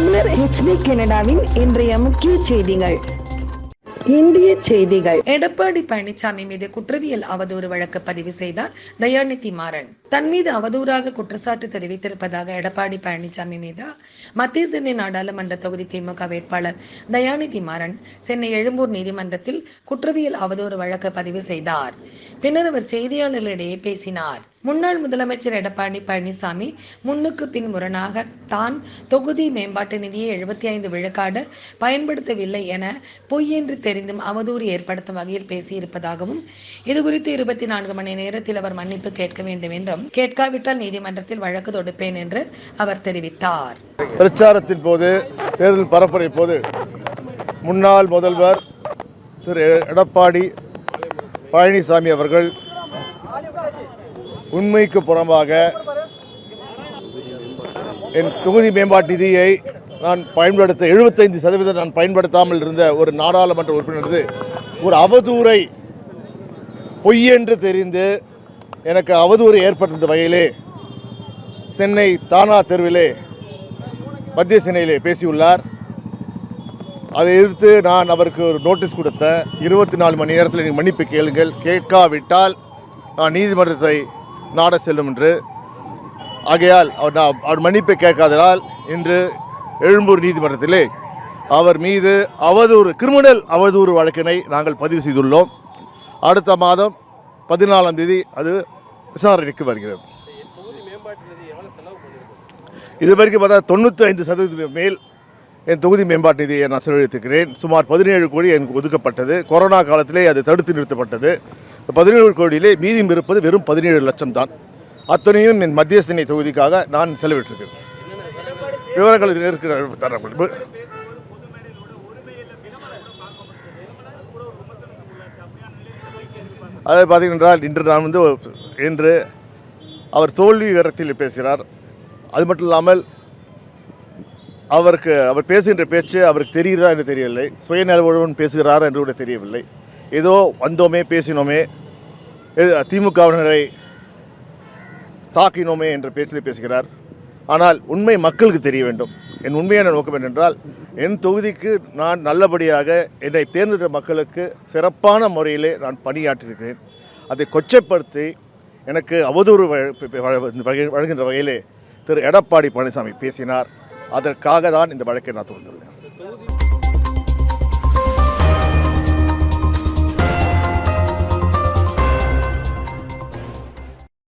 தமிழர் ஹெச்டி கனடாவின் இன்றைய முக்கிய செய்திகள். இந்திய செய்திகள். எடப்பாடி பழனிசாமி மீது குற்றவியல் அவதூறு வழக்கு பதிவு செய்தார் தயாநிதி மாறன். தன் மீது அவதூறாக குற்றச்சாட்டு தெரிவித்திருப்பதாக எடப்பாடி பழனிசாமி மீது மத்திய சென்னை நாடாளுமன்ற தொகுதி திமுக வேட்பாளர் தயாநிதி மாறன் சென்னை எழும்பூர் நீதிமன்றத்தில் குற்றவியல் அவதூறு வழக்கு பதிவு செய்தார். பின்னர் அவர் செய்தியாளர்களிடையே பேசினார். முன்னாள் முதலமைச்சர் எடப்பாடி பழனிசாமி முன்னுக்கு பின் முரணாக தான் தொகுதி மேம்பாட்டு நிதியை எழுபத்தி ஐந்து விழுக்காடு பயன்படுத்தவில்லை என பொய் என்று தெரிந்தும் அவதூறு ஏற்படுத்தும் வகையில் பேசியிருப்பதாகவும் இதுகுறித்து இருபத்தி நான்கு மணி நேரத்தில் அவர் மன்னிப்பு கேட்க வேண்டும் என்றும் கேட்காவிட்டால் நீதிமன்றத்தில் வழக்கு தொடுப்பேன் என்று அவர் தெரிவித்தார். பிரச்சாரத்தின் போது தேர்தல் பரப்புரை போது முன்னாள் முதல்வர் திரு எடப்பாடி பழனிசாமி அவர்கள் உண்மைக்கு புறம்பாக என் தொகுதி மேம்பாட்டு நிதியை நான் பயன்படுத்த எழுபத்தைந்து சதவீதம் நான் பயன்படுத்தாமல் இருந்த ஒரு நாடாளுமன்ற உறுப்பினரது ஒரு அவதூறை பொய் என்று தெரிந்து எனக்கு அவதூறு ஏற்பட்டிருந்த வகையிலே சென்னை தானா தெருவிலே மத்திய சென்னையிலே பேசியுள்ளார். அதை எதிர்த்து நான் அவருக்கு ஒரு நோட்டீஸ் கொடுத்தேன். இருபத்தி நாலு மணி நேரத்தில் நீங்கள் மன்னிப்பு கேளுங்கள். கேட்காவிட்டால் நான் நீதிமன்றத்தை நாட செல்லும் என்று. ஆகையால் அவர் அவர் மன்னிப்பை கேட்காததால் இன்று எழும்பூர் நீதிமன்றத்திலே அவர் மீது அவதூறு கிரிமினல் அவதூறு வழக்கினை நாங்கள் பதிவு செய்துள்ளோம். அடுத்த மாதம் பதினாலாம் தேதி அது விசாரணைக்கு வருகிறது. இது வரைக்கும் பார்த்தா தொண்ணூற்றி ஐந்து சதவீதம் மேல் என் தொகுதி மேம்பாட்டு நிதியை நான் செலவழித்திருக்கிறேன். சுமார் பதினேழு கோடி எனக்கு ஒதுக்கப்பட்டது. கொரோனா காலத்திலே அது தடுத்து நிறுத்தப்பட்டது. பதினேழு கோடியிலே மீதியும் இருப்பது வெறும் பதினேழு லட்சம் தான். அத்தனையும் என் மத்திய சென்னை தொகுதிக்காக நான் செலவிட்டிருக்கிறேன். விவரங்கள் இருக்கிற அதை பார்த்தீங்கன்றால் இன்று நான் வந்து இன்று அவர் தோல்வி விவரத்தில் பேசுகிறார். அது மட்டும் இல்லாமல் அவருக்கு அவர் பேசுகின்ற பேச்சு அவருக்கு தெரிகிறதா என்று தெரியவில்லை சுயநலவுடன் பேசுகிறாரா என்று கூட தெரியவில்லை ஏதோ வந்தோமே பேசினோமே திமுகவினரை தாக்கினோமே என்ற பேச்சில் பேசுகிறார் ஆனால் உண்மை மக்களுக்கு தெரிய வேண்டும் என் உண்மையான நோக்கம் என்னென்றால் என் தொகுதிக்கு நான் நல்லபடியாக என்னை தேர்ந்தெடுத்த மக்களுக்கு சிறப்பான முறையிலே நான் பணியாற்றியிருக்கிறேன் அதை கொச்சைப்படுத்தி எனக்கு அவதூறு வழங்குகின்ற வகையிலே திரு எடப்பாடி பழனிசாமி பேசினார் அதற்காக தான் இந்த வழக்கை நான் தொடர்ந்துள்ளேன்